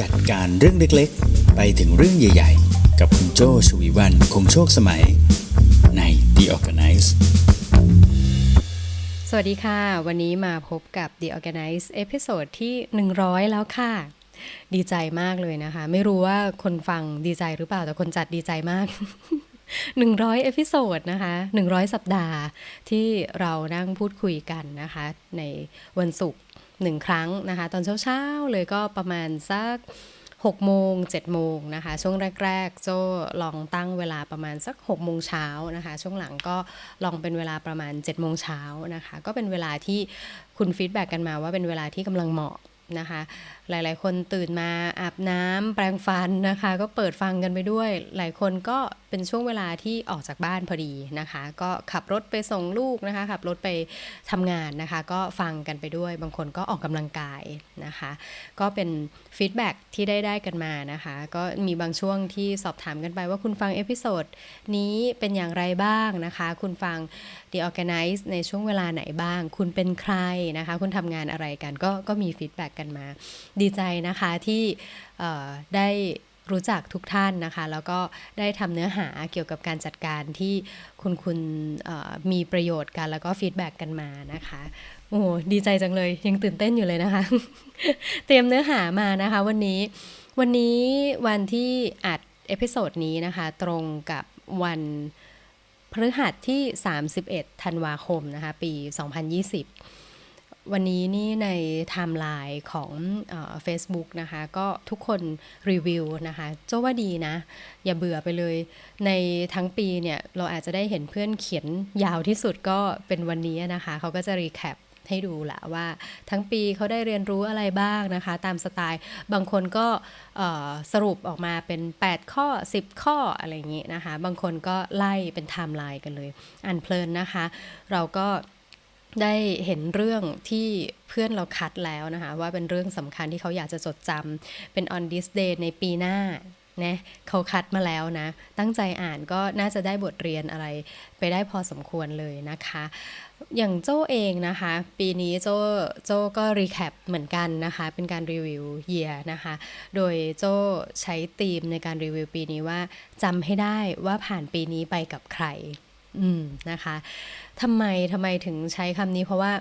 จัดการเรื่องเล็กๆ ไปถึงเรื่องใหญ่ๆ กับคุณโจชวีวันคงโชคสมัย ใน The Organize สวัสดีค่ะ วันนี้มาพบกับ The Organize เอพิโซดที่ 100 แล้วค่ะ ดีใจมากเลยนะคะ ไม่รู้ว่าคนฟังดีใจหรือเปล่าแต่คนจัดดีใจมาก 100 เอพิโซดนะคะ 100 สัปดาห์ที่เรานั่งพูดคุยกันนะคะ ในวันศุกร์ หนึ่งครั้งนะคะ ตอนเช้าๆเลยก็ประมาณสัก6โมง7โมงนะคะ ช่วงแรก ๆ โจลองตั้งเวลาประมาณสัก6โมงเช้านะคะ ช่วงหลังก็ลองเป็นเวลาประมาณ7โมงเช้านะคะ ก็เป็นเวลาที่คุณฟีดแบ็กกันมาว่าเป็นเวลาที่กำลังเหมาะนะคะ หลาย ๆ คนตื่นมาอาบน้ำแปรงฟันนะคะ ก็เปิดฟังกันไปด้วย หลายคนก็เป็นช่วงเวลาที่ออกจากบ้านพอดีนะคะ ก็ขับรถไปส่งลูกนะคะ ขับรถไปทำงานนะคะ ก็ฟังกันไปด้วย บางคนก็ออกกำลังกายนะคะ ก็เป็นฟีดแบ็กที่ได้ได้กันมานะคะ ก็มีบางช่วงที่สอบถามกันไปว่าคุณฟังเอพิโซดนี้เป็นอย่างไรบ้างนะคะ คุณฟัง The Organize ในช่วงเวลาไหนบ้าง คุณเป็นใครนะคะ คุณทำงานอะไรกัน ก็ก็มีฟีดแบ็กกันมาดีใจนะคะที่ได้รู้จักทุกท่านนะคะ แล้วก็ได้ทำเนื้อหาเกี่ยวกับการจัดการที่คุณคุณมีประโยชน์กัน แล้วก็ฟีดแบ็กกันมานะคะโอ้ดีใจจังเลย ยังตื่นเต้นอยู่เลยนะคะ เตรียมเนื้อหามานะคะวันนี้วันนี้วันที่อัดเอพิโซดนี้นะคะ ตรงกับวันพฤหัสที่ 31 ธันวาคมนะคะ ปี 2020 วันนี้นี่ในไทม์ไลน์ของเฟซบุ๊กนะคะ ก็ทุกคนรีวิวนะคะเจ้าว่าดีนะ อย่าเบื่อไปเลย ในทั้งปีเนี่ย เราอาจจะได้เห็นเพื่อนเขียนยาวที่สุดก็เป็นวันนี้นะคะ เขาก็จะรีแคปให้ดูแหละว่าทั้งปีเขาได้เรียนรู้อะไรบ้างนะคะ ตามสไตล์บางคนก็สรุปออกมาเป็น 8 ข้อ 10 ข้ออะไรอย่างนี้นะคะ บางคนก็ไล่เป็นไทม์ไลน์กันเลยอ่านเพลินนะคะ เราก็ ได้เห็นเรื่องที่เพื่อนเราคัดแล้วนะคะ ว่าเป็นเรื่องสำคัญที่เขาอยากจะจดจำเป็น on this day ในปีหน้านะเขาคัดมาแล้วนะ ตั้งใจอ่านก็น่าจะได้บทเรียนอะไรไปได้พอสมควรเลยนะคะ อย่างโจ้เองนะคะ ปีนี้โจ้โจ้ก็รีแคปเหมือนกันนะคะ เป็นการรีวิวเยียนะคะ โดยโจ้ใช้ธีมในการรีวิวปีนี้ว่าจำให้ได้ว่าผ่านปีนี้ไปกับใคร อืมนะคะทำไมทำไมถึงใช้คำนี้เพราะว่า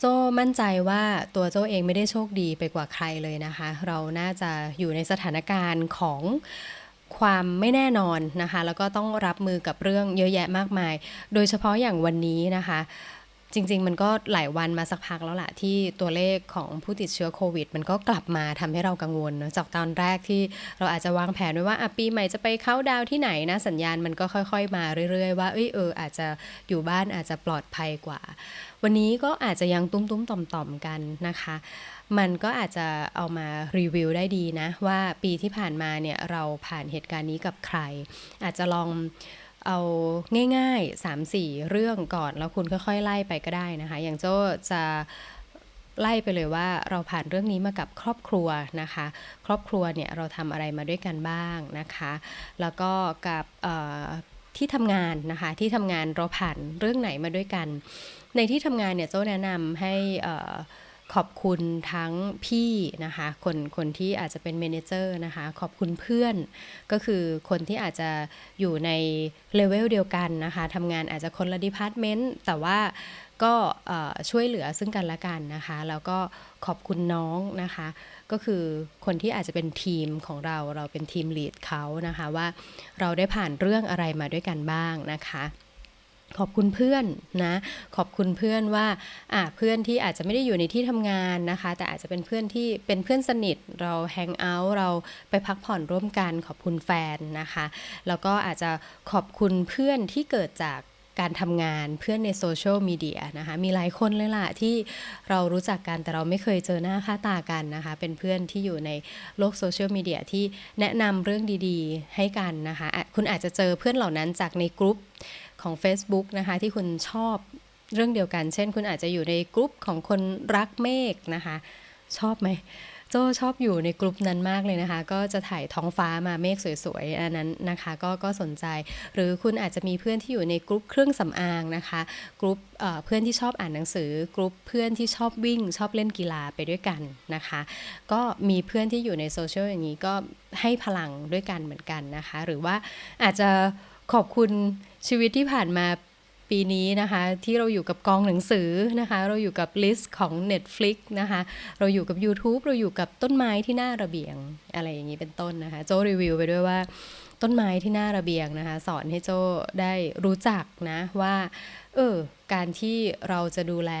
โจ้มั่นใจว่าตัวโจ้เองไม่ได้โชคดีไปกว่าใครเลยนะคะ เราน่าจะอยู่ในสถานการณ์ของความไม่แน่นอนนะคะ แล้วก็ต้องรับมือกับเรื่องเยอะแยะมากมาย โดยเฉพาะอย่างวันนี้นะคะ จริง ๆ มันก็หลายวันมาสักพักแล้วล่ะที่ตัวเลขของผู้ติดเชื้อโควิด มันก็กลับมาทำให้เรากังวลเนอะจากตอนแรกที่เราอาจจะวางแผนไว้ว่าอะปีใหม่จะไปเข้าดาวที่ไหนนะสัญญาณมันก็ค่อยๆ มาเรื่อยๆ ว่าเอ้ยเอออาจจะอยู่บ้านอาจจะปลอดภัยกว่า วันนี้ก็อาจจะยังตุ้มๆต่อมๆกันนะคะมันก็อาจจะเอามารีวิวได้ดีนะ ว่าปีที่ผ่านมาเนี่ยเราผ่านเหตุการณ์นี้กับใคร อาจจะลอง เอาง่ายๆ 3-4 เรื่องก่อน แล้วคุณค่อยๆ ไล่ไปก็ได้นะคะ อย่างโจ้จะไล่ไปเลยว่าเราผ่านเรื่องนี้มากับครอบครัวนะคะ ครอบครัวเนี่ยเราทำอะไรมาด้วยกันบ้างนะคะ แล้วก็กับที่ทำงานนะคะที่ทำงานเราผ่านเรื่องไหนมาด้วยกัน ในที่ทำงานเนี่ยโจ้แนะนำให้อ่อ ขอบคุณทั้งพี่นะคะคนคนที่อาจจะเป็นเมนเจอร์นะคะขอบคุณเพื่อนก็คือคนที่อาจจะอยู่ในเลเวลเดียวกันนะคะทำงานอาจจะคนละดีพาร์ตเมนต์แต่ว่าก็ช่วยเหลือซึ่งกันและกันนะคะ แล้วก็ขอบคุณน้องนะคะ ก็คือคนที่อาจจะเป็นทีมของเราเราเป็นทีมลีดเขานะคะว่าเราได้ผ่านเรื่องอะไรมาด้วยกันบ้างนะคะ ขอบคุณเพื่อนนะ ขอบคุณเพื่อนว่าอะเพื่อนที่อาจจะไม่ได้อยู่ในที่ทำงานนะคะ แต่อาจจะเป็นเพื่อนที่เป็นเพื่อนสนิทเราแฮงเอาท์เราไปพักผ่อนร่วมกัน ขอบคุณแฟนนะคะ แล้วก็อาจจะขอบคุณเพื่อนที่เกิดจากการทำงานเพื่อนในโซเชียลมีเดียนะคะมีหลายคนเลยล่ะที่เรารู้จักกันแต่เราไม่เคยเจอหน้าค่าตากันนะคะ เป็นเพื่อนที่อยู่ในโลกโซเชียลมีเดียที่แนะนำเรื่องดีๆ ให้กันนะคะอะคุณอาจจะเจอเพื่อนเหล่านั้นจากในกลุ่ม ของ Facebook นะคะที่คุณชอบเรื่องเดียวกัน เช่น คุณอาจจะอยู่ในกลุ่มของคนรักเมฆนะคะ ชอบไหมโจชอบอยู่ในกลุ่มนั้นมากเลยนะคะ ก็จะถ่ายท้องฟ้ามาเมฆสวยๆอันนั้นนะคะก็ก็สนใจ หรือคุณอาจจะมีเพื่อนที่อยู่ในกลุ่มเครื่องสำอางนะคะกลุ่มเพื่อนที่ชอบอ่านหนังสือกลุ่มเพื่อนที่ชอบวิ่ง ชอบเล่นกีฬาไปด้วยกันนะคะ ก็มีเพื่อนที่อยู่ในโซเชียลอย่างนี้ก็ให้พลังด้วยกันเหมือนกันนะคะ หรือว่าอาจจะขอบคุณ ชีวิตที่ผ่านมาปีนี้นะคะ ที่เราอยู่กับกองหนังสือนะคะ เราอยู่กับลิสต์ของ Netflix นะคะ เราอยู่กับ YouTube เราอยู่กับต้นไม้ที่หน้าระเบียงอะไรอย่างนี้เป็นต้นนะคะ โจรีวิวไปด้วยว่าต้นไม้ที่หน้าระเบียงนะคะ สอนให้โจได้รู้จักนะว่าเออการที่เราจะดูแล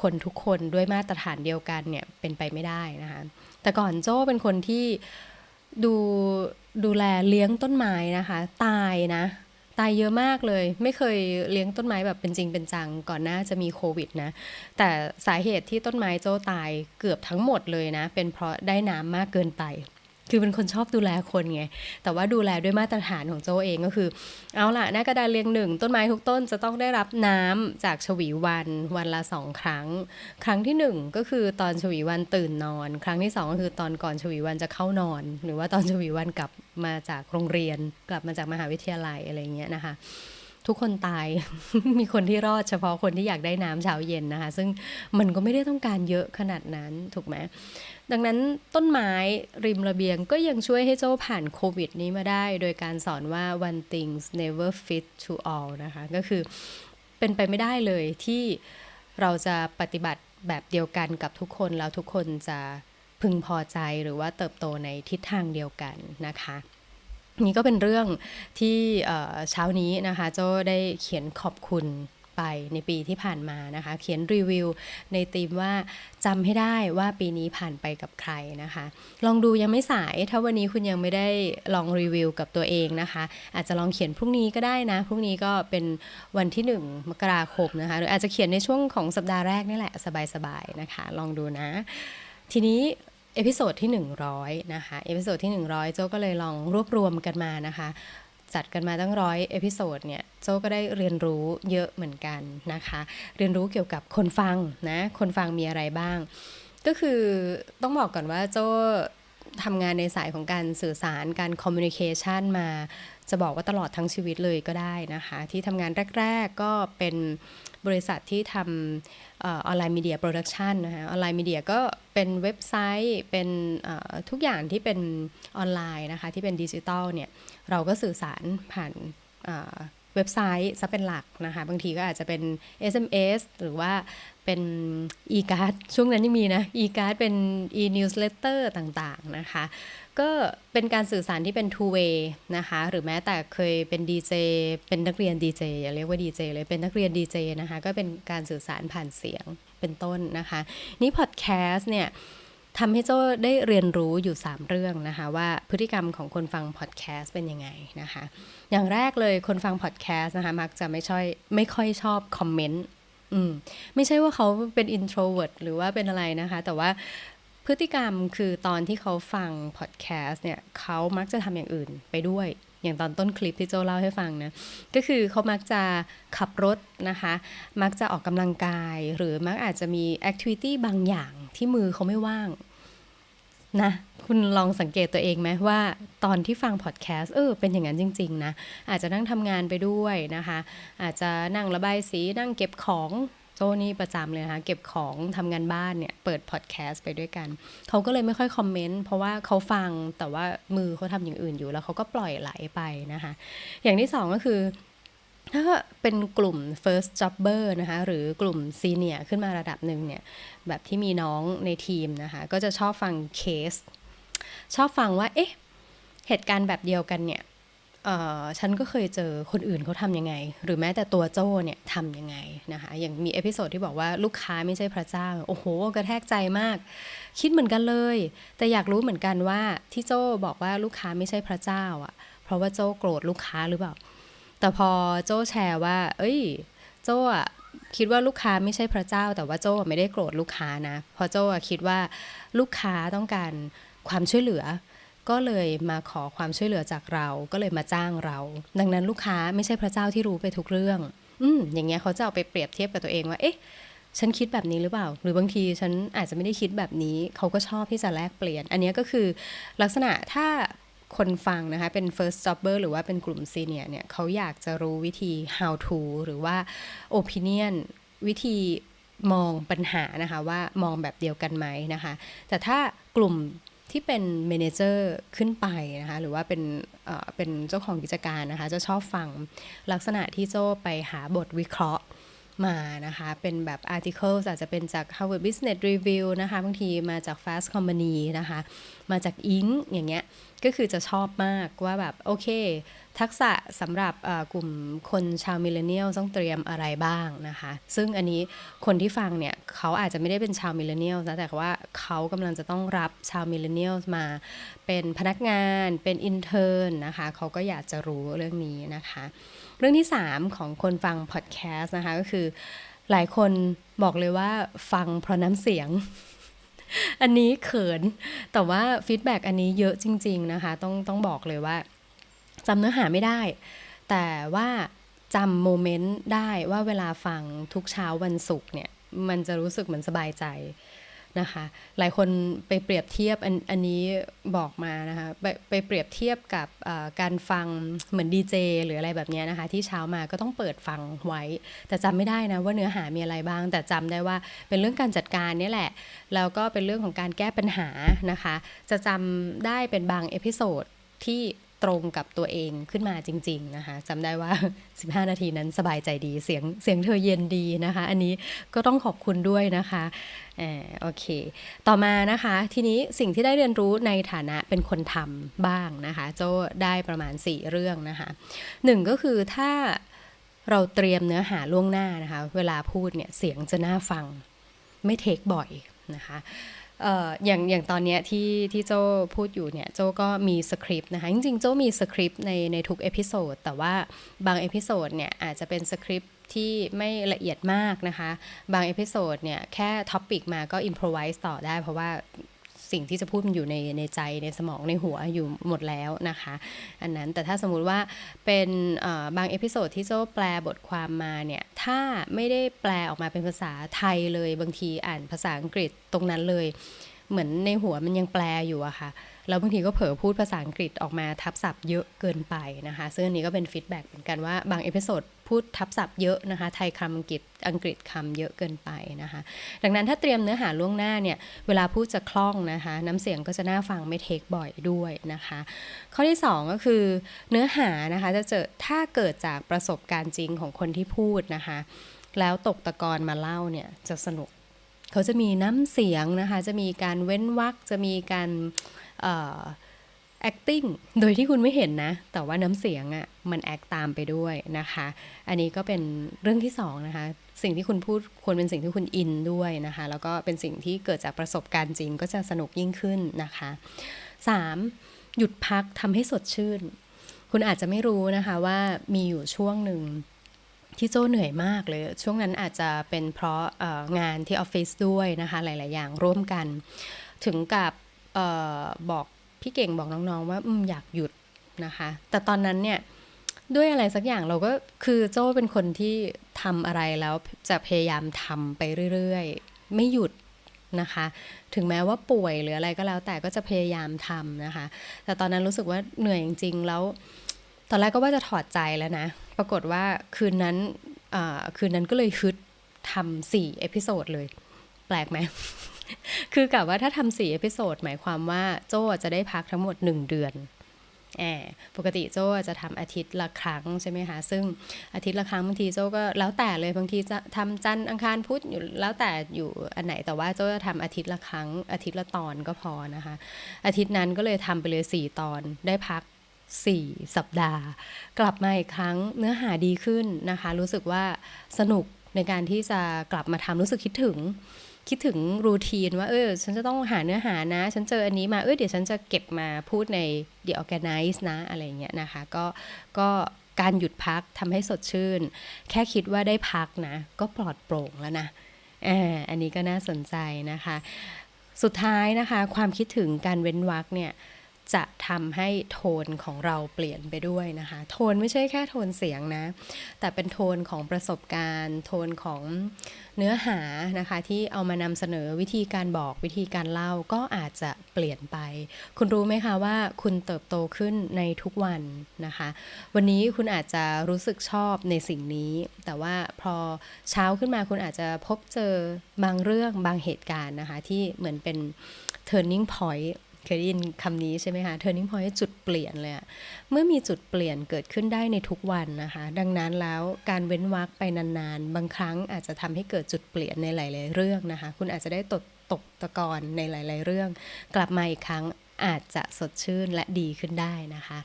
คนทุกคนด้วยมาตรฐานเดียวกันเนี่ยเป็นไปไม่ได้นะคะ แต่ก่อนโจเป็นคนที่ดูดูแลเลี้ยงต้นไม้นะคะ ตายนะ ตายเยอะมากเลย ไม่เคยเลี้ยงต้นไม้แบบเป็นจริงเป็นจัง ก่อนหน้าจะมีโควิดนะ แต่สาเหตุที่ต้นไม้โจตายเกือบทั้งหมดเลยนะ เป็นเพราะได้น้ำมากเกินไป คือเป็นคนชอบดูแลคนไง แต่ว่าดูแลด้วยมาตรฐานของโจเองก็คือ เอาล่ะหน้ากระดานเรียงหนึ่งต้นไม้ทุกต้นจะต้องได้รับน้ำจากฉวีวันวันละสองครั้ง ครั้งที่หนึ่งก็คือตอนฉวีวันตื่นนอน ครั้งที่สองก็คือตอนก่อนฉวีวันจะเข้านอน หรือว่าตอนฉวีวันกลับมาจากโรงเรียน กลับมาจากมหาวิทยาลัยอะไรเงี้ยนะคะ ทุกคนตาย มีคนที่รอดเฉพาะคนที่อยากได้น้ำเช้าเย็นนะคะ ซึ่งมันก็ไม่ได้ต้องการเยอะขนาดนั้นถูกไหมดังนั้นต้นไม้ริมระเบียงก็ยังช่วยให้โจ้ผ่านโควิดนี้มาได้ โดยการสอนว่า one things never fit to all นะคะ ก็คือเป็นไปไม่ได้เลยที่เราจะปฏิบัติแบบเดียวกันกับทุกคนแล้วทุกคนจะพึงพอใจหรือว่าเติบโตในทิศทางเดียวกันนะคะ นี่ก็เป็นเรื่องที่เช้านี้นะคะโจได้เขียนขอบคุณไปในปีที่ผ่านมานะคะ เขียนรีวิวในธีมว่าจำให้ได้ว่าปีนี้ผ่านไปกับใครนะคะ ลองดูยังไม่สายถ้าวันนี้คุณยังไม่ได้ลองรีวิวกับตัวเองนะคะ อาจจะลองเขียนพรุ่งนี้ก็ได้นะ พรุ่งนี้ก็เป็นวันที่ 1 มกราคมนะคะ หรืออาจจะเขียนในช่วงของสัปดาห์แรกนี่แหละ สบายๆนะคะ ลองดูนะ ทีนี้ เอพิโซดที่ 100 นะคะ เอพิโซดที่ 100 โจก็เลยลองรวบรวมกันมานะคะ จัดกันมาตั้งร้อยเอพิโซดเนี่ย โจก็ได้เรียนรู้เยอะเหมือนกันนะคะ เรียนรู้เกี่ยวกับคนฟังนะ คนฟังมีอะไรบ้าง ก็คือต้องบอกก่อนว่าโจทำงานในสายของการสื่อสารการคอมมิวนิเคชันมา จะบอกว่าตลอดทั้งชีวิตเลยก็ได้นะคะ ที่ทำงานแรก ๆ ก็เป็น บริษัทที่ทำออนไลน์มีเดียโปรดักชันนะคะออนไลน์มีเดียก็เป็นเว็บไซต์เป็นทุกอย่างที่เป็นออนไลน์นะคะที่เป็นดิจิตอลเนี่ยเราก็สื่อสารผ่านเอ่อเว็บไซต์ซะเป็นหลักนะคะบางทีก็อาจจะเป็น SMS หรือว่า เป็น e-card ช่วงนั้นยังมีนะ e-card เป็น e-newsletter ต่างๆนะคะ ก็เป็นการสื่อสารที่เป็น two way นะคะ หรือแม้แต่เคยเป็น DJ เป็นนักเรียน DJ อย่าเรียกว่า DJ เลยเป็นนักเรียน DJ นะคะ ก็เป็นการสื่อสารผ่านเสียงเป็นต้นนะคะ นี่พอดแคสต์เนี่ยทำให้โจ้ได้เรียนรู้อยู่ 3 เรื่องนะคะ ว่าพฤติกรรมของคนฟังพอดแคสต์เป็นยังไงนะคะ อย่างแรกเลยคนฟังพอดแคสต์นะคะ มักจะไม่ช่อยไม่ค่อยชอบคอมเมนต์ อืมไม่ใช่ว่าเขาเป็น introvert หรือว่าเป็นอะไรนะคะ แต่ว่าพฤติกรรมคือตอนที่เขาฟังพอดแคสต์เนี่ยเขามักจะทำอย่างอื่นไปด้วย อย่างตอนต้นคลิปที่โจเล่าให้ฟังนะ ก็คือเขามักจะขับรถนะคะ มักจะออกกำลังกาย หรือมักอาจจะมีแอคทิวิตี้บางอย่างที่มือเขาไม่ว่าง นะคุณลองสังเกตตัวเองไหมว่าตอนที่ฟังพอดแคสต์เออเป็นอย่างนั้นจริง ๆ นะ อาจจะนั่งทำงานไปด้วยนะคะ อาจจะนั่งระบายสีนั่งเก็บของโจนี่ประจำเลยนะคะเก็บของทำงานบ้านเนี่ย เปิดพอดแคสต์ไปด้วยกัน เขาก็เลยไม่ค่อยคอมเมนต์เพราะว่าเขาฟังแต่ว่ามือเขาทำอย่างอื่นอยู่แล้วเขาก็ปล่อยไหลไปนะคะ อย่างที่สองก็คือ ถ้าเป็นกลุ่ม first jobber นะคะหรือกลุ่ม senior ขึ้นมาระดับหนึ่งเนี่ย แบบที่มีน้องในทีมนะคะ ก็จะชอบฟังเคส ชอบฟังว่า เอ๊ะ เหตุการณ์แบบเดียวกันเนี่ยฉันก็เคยเจอคนอื่นเขาทำยังไง หรือแม้แต่ตัวโจ้เนี่ยทำยังไงนะคะ อย่างมีเอพิโซดที่บอกว่าลูกค้าไม่ใช่พระเจ้า โอ้โห กระแทกใจมาก คิดเหมือนกันเลย แต่อยากรู้เหมือนกันว่าที่โจ้บอกว่าลูกค้าไม่ใช่พระเจ้าอะ เพราะว่าโจ้โกรธลูกค้าหรือเปล่า แต่พอโจ้แชร์ว่า เอ้ย โจ้อะคิดว่าลูกค้าไม่ใช่พระเจ้า แต่ว่าโจ้ไม่ได้โกรธลูกค้านะเพราะโจ้คิดว่าลูกค้าต้องการความช่วยเหลือ ก็เลยมาขอความช่วยเหลือจากเรา ก็เลยมาจ้างเรา ดังนั้นลูกค้าไม่ใช่พระเจ้าที่รู้ไปทุกเรื่อง อืมอย่างเงี้ยเขาจะเอาไปเปรียบเทียบกับตัวเองว่าเอ๊ะฉันคิดแบบนี้หรือเปล่า หรือบางทีฉันอาจจะไม่ได้คิดแบบนี้ เขาก็ชอบที่จะแลกเปลี่ยน อันนี้ก็คือลักษณะถ้า คนฟังนะคะ เป็น first jobber หรือว่าเป็นกลุ่ม senior เนี่ยเขาอยากจะรู้วิธี how to หรือว่า opinion วิธีมองปัญหานะคะว่ามองแบบเดียวกันไหมนะคะ แต่ถ้ากลุ่มที่เป็นเมนเจอร์ขึ้นไปนะคะ หรือว่าเป็นเเป็นเจ้าของกิจการนะคะ จะชอบฟังลักษณะที่โจ้ไปหาบทวิเคราะห์ มานะคะ เป็นแบบ articles อาจจะเป็นจาก Harvard Business Review นะคะบางทีมาจาก Fast Company นะคะ มาจาก Inc อย่างเงี้ยก็คือจะชอบมากว่าแบบ โอเค ทักษะสำหรับกลุ่มคนชาวมิเลเนียลต้องเตรียมอะไรบ้างนะคะ ซึ่งอันนี้คนที่ฟังเนี่ย เขาอาจจะไม่ได้เป็นชาวมิเลเนียลนะแต่ว่าเขากำลังจะต้องรับชาวมิเลเนียลมาเป็นพนักงานเป็นอินเทอร์นะคะ เขาก็อยากจะรู้เรื่องนี้นะคะ เรื่องที่ 3 ของคนฟังพอดแคสต์นะคะก็คือ หลายคนบอกเลยว่าฟังเพราะน้ำเสียง อันนี้เขิน แต่ว่าฟีดแบ็กอันนี้เยอะจริง ๆนะคะ ต้องต้องบอกเลยว่าจำเนื้อหาไม่ได้ แต่ว่าจำโมเมนต์ได้ว่าเวลาฟังทุกเช้าวันศุกร์เนี่ย มันจะรู้สึกเหมือนสบายใจ นะคะ หลายคนไปเปรียบเทียบอันอันนี้บอกมานะคะ ไปไปเปรียบเทียบกับการฟังเหมือนดีเจหรืออะไรแบบนี้นะคะ ที่เช้ามาก็ต้องเปิดฟังไว้ แต่จำไม่ได้นะว่าเนื้อหามีอะไรบ้าง แต่จำได้ว่าเป็นเรื่องการจัดการนี่แหละ แล้วก็เป็นเรื่องของการแก้ปัญหานะคะ จะจำได้เป็นบางเอพิโซดที่ ตรงกับตัวเองขึ้นมาจริง ๆนะคะจำได้ว่า 15 นาทีนั้นสบายใจดีเสียงเสียงเธอเย็นดีนะคะ อันนี้ก็ต้องขอบคุณด้วยนะคะเออโอเค ต่อมานะคะ ทีนี้สิ่งที่ได้เรียนรู้ในฐานะเป็นคนทำบ้างนะคะ โจได้ประมาณ 4 เรื่องนะคะหนึ่งก็คือถ้าเราเตรียมเนื้อหาล่วงหน้านะคะ เวลาพูดเนี่ยเสียงจะน่าฟังไม่เทคบ่อยนะคะ อย่างอย่างตอนเนี้ยที่ที่โจพูดอยู่เนี่ยโจก็มีสคริปต์นะคะจริงๆ โจมีสคริปต์ในในทุกเอพิโซดแต่ว่าบางเอพิโซดเนี่ยอาจจะเป็นสคริปต์ที่ไม่ละเอียดมากนะคะ บางเอพิโซดเนี่ยแค่ท็อปิกมาก็อิมพรไวส์ต่อได้เพราะว่า สิ่งที่จะพูดมันอยู่ในในใจในสมองในหัวอยู่หมดแล้วนะคะ อันนั้นแต่ถ้าสมมุติว่าเป็นบางเอพิโซดที่โจ้แปลบทความมาเนี่ยถ้าไม่ได้แปลออกมาเป็นภาษาไทยเลยบางทีอ่านภาษาอังกฤษตรงนั้นเลยเหมือนในหัวมันยังแปลอยู่อะค่ะ แล้วบางทีก็เผลอพูดภาษาอังกฤษออกมาทับศัพท์เยอะเกินไปนะคะ ซึ่งอันนี้ก็เป็นฟีดแบ็กเหมือนกันว่าบางเอพิโซด พูดทับศัพท์เยอะนะคะ ไทยคำอังกฤษอังกฤษคำเยอะเกินไปนะคะ ดังนั้นถ้าเตรียมเนื้อหาล่วงหน้าเนี่ย เวลาพูดจะคล่องนะคะ น้ำเสียงก็จะน่าฟังไม่เทคบ่อยด้วยนะคะ ข้อที่ 2 ก็คือเนื้อหานะคะจะเจอถ้าเกิดจากประสบการณ์จริงของคนที่พูดนะคะ แล้วตกตะกอนมาเล่าเนี่ยจะสนุก เขาจะมีน้ำเสียงนะคะ จะมีการเว้นวรรคจะมีการเอ่อ acting โดยที่คุณไม่เห็นนะ แต่ว่าน้ำเสียงอะ่ะมัน act ตามไปด้วยนะคะ อันนี้ก็เป็นเรื่องที่สองนะคะ สิ่งที่คุณพูดควรเป็นสิ่งที่คุณอินด้วยนะคะ แล้วก็เป็นสิ่งที่เกิดจากประสบการณ์จริงก็จะสนุกยิ่งขึ้นนะคะ 3. หยุดพักทำให้สดชื่น คุณอาจจะไม่รู้นะคะว่ามีอยู่ช่วงหนึ่งที่โจ้เหนื่อยมากเลย ช่วงนั้นอาจจะเป็นเพราะงานที่ออฟฟิศด้วยนะคะ หลาย ๆ อย่างร่วมกัน ถึงกับออบอก พี่เก่งบอกน้องๆ ว่าอมอยากหยุดนะคะ แต่ตอนนั้นเนี่ยด้วยอะไรสักอย่างเราก็คือโจ้เป็นคนที่ทำอะไรแล้วจะพยายามทำไปเรื่อยๆ ไม่หยุดนะคะ ถึงแม้ว่าป่วยหรืออะไรก็แล้วแต่ก็จะพยายามทำนะคะ แต่ตอนนั้นรู้สึกว่าเหนื่อยจริงๆ แล้วตอนแรกก็ว่าจะถอดใจแล้วนะ ปรากฏว่าคืนนั้นคืนนั้นก็เลยฮึดทำสี่เอพิโซดเลย แปลกไหม คือกะว่าถ้าทำสี่เอพิโซดหมายความว่าโจ้จะได้พักทั้งหมดหนึ่งเดือนแอบปกติโจ้จะทำอาทิตย์ละครั้งใช่ไหมคะซึ่งอาทิตย์ละครั้งบางทีโจ้ก็แล้วแต่เลยบางทีจะทำจันทร์อังคารพุธอยู่แล้วแต่อยู่อันไหนแต่ว่าโจ้จะทำอาทิตย์ละครั้ง อาทิตย์ละตอนก็พอนะคะ อาทิตย์นั้นก็เลยทำไปเลยสี่ตอนได้พัก 4 สัปดาห์ กลับมาอีกครั้งเนื้อหาดีขึ้นนะคะ รู้สึกว่าสนุกในการที่จะกลับมาทำรู้สึกคิดถึง คิดถึงรูทีนว่าเออ ฉันจะต้องหาเนื้อหานะ ฉันเจออันนี้มา เออเดี๋ยวฉันจะเก็บมาพูดใน The Organize นะ อะไรเงี้ยนะคะ ก็ก็การหยุดพักทำให้สดชื่น แค่คิดว่าได้พักนะ ก็ปลอดโปร่งแล้วนะออันนี้ก็น่าสนใจนะคะ สุดท้ายนะคะ ความคิดถึงการเว้นวรรคเนี่ย จะทำให้โทนของเราเปลี่ยนไปด้วยนะคะ โทนไม่ใช่แค่โทนเสียงนะ แต่เป็นโทนของประสบการณ์ โทนของเนื้อหานะคะ ที่เอามานำเสนอวิธีการบอกวิธีการเล่าก็อาจจะเปลี่ยนไป คุณรู้ไหมคะว่าคุณเติบโตขึ้นในทุกวันนะคะ วันนี้คุณอาจจะรู้สึกชอบในสิ่งนี้ แต่ว่าพอเช้าขึ้นมาคุณอาจจะพบเจอบางเรื่องบางเหตุการณ์นะคะ ที่เหมือนเป็น turning point เคยได้ยินคำนี้ใช่ไหมคะ turning point จุดเปลี่ยนเลยอะเมื่อมีจุดเปลี่ยนเกิดขึ้นได้ในทุกวันนะคะ ดังนั้นแล้วการเว้นวรรคไปนานๆ บางครั้งอาจจะทำให้เกิดจุดเปลี่ยนในหลาย ๆ เรื่องนะคะ คุณอาจจะได้ตกตกตะกอนในหลาย ๆ เรื่อง กลับมาอีกครั้งอาจจะสดชื่นและดีขึ้นได้นะคะ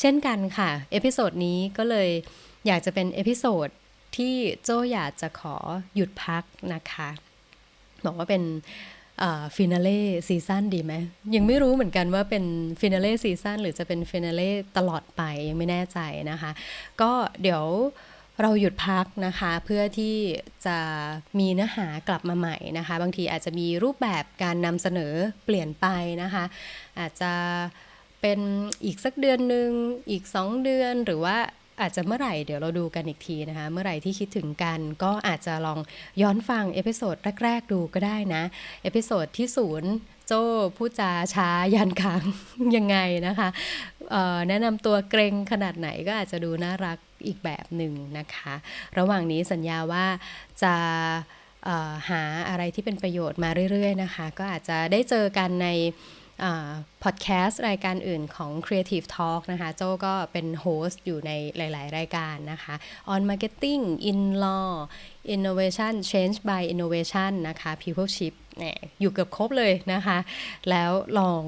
เช่นกันค่ะ เอพิโซดนี้ก็เลยอยากจะเป็นเอพิโซดที่โจอยากจะขอหยุดพักนะคะ บอกว่าเป็น ฟินาเล่ซีซั่นดีไหมยังไม่รู้เหมือนกันว่าเป็นฟินาเล่ซีซั่นหรือจะเป็นฟินาเล่ตลอดไปยังไม่แน่ใจนะคะ ก็เดี๋ยวเราหยุดพักนะคะ เพื่อที่จะมีเนื้อหากลับมาใหม่นะคะ บางทีอาจจะมีรูปแบบการนำเสนอเปลี่ยนไปนะคะ อาจจะเป็นอีกสักเดือนหนึ่งอีก 2 เดือนหรือว่า อาจจะเมื่อไหร่เดี๋ยวเราดูกันอีกทีนะคะ เมื่อไหร่ที่คิดถึงกันก็อาจจะลองย้อนฟังเอพิโซดแรก ๆ ดูก็ได้นะเอพิโซดที่ศูนย์โจ้พูดจาช้ายันค้างยังไงนะคะแนะนำตัวเกรงขนาดไหนก็อาจจะดูน่ารักอีกแบบหนึ่งนะคะ ระหว่างนี้สัญญาว่าจะหาอะไรที่เป็นประโยชน์มาเรื่อย ๆ นะคะ ก็อาจจะได้เจอกันใน พอดแคสต์รายการอื่นของ Creative Talk นะคะ โจก็เป็นโฮสต์อยู่ในหลาย ๆ รายการนะคะ on marketing in law innovation change by innovation นะคะ peopleship อยู่เกือบครบเลยนะคะ แล้วลอง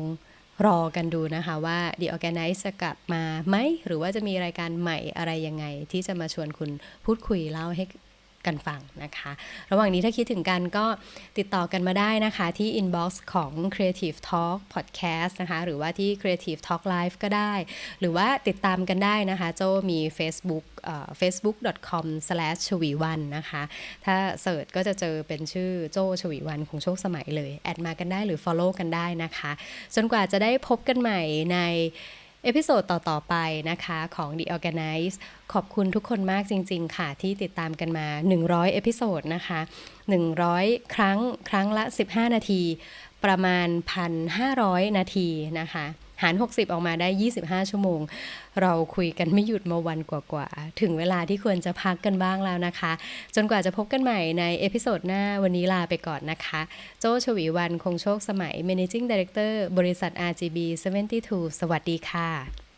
รอกันดูนะคะว่า The Organize จะกลับมาไหม หรือว่าจะมีรายการใหม่อะไรยังไง ที่จะมาชวนคุณพูดคุยเล่าให้ กันฟังนะคะ ระหว่างนี้ถ้าคิดถึงกันก็ติดต่อกันมาได้นะคะ ที่ inbox ของ Creative Talk Podcast นะคะ หรือว่าที่ Creative Talk Live ก็ได้ หรือว่าติดตามกันได้นะคะ โจมี Facebook facebook.com slash ชวีวันนะคะ ถ้าเสิร์ชก็จะเจอเป็นชื่อโจชวีวันของโชคสมัยเลย แอดมากันได้หรือ Follow กันได้นะคะ จนกว่าจะได้พบกันใหม่ใน เอพิโซดต่อ ๆ ไปนะคะของ The Organize ขอบคุณทุกคนมากจริง ๆ ค่ะ ที่ติดตามกันมา 100 เอพิโซดนะคะ 100 ครั้งครั้งละ 15 นาที ประมาณ 1,500 นาทีนะคะ หาร 60 ออกมาได้ 25 ชั่วโมง เราคุยกันไม่หยุดมาวันกว่าๆ ถึงเวลาที่ควรจะพักกันบ้างแล้วนะคะ จนกว่าจะพบกันใหม่ในเอพิโซดหน้าวันนี้ลาไปก่อนนะคะ โจชวีวันคงโชคสมัย Managing Director บริษัท RGB 72 สวัสดีค่ะ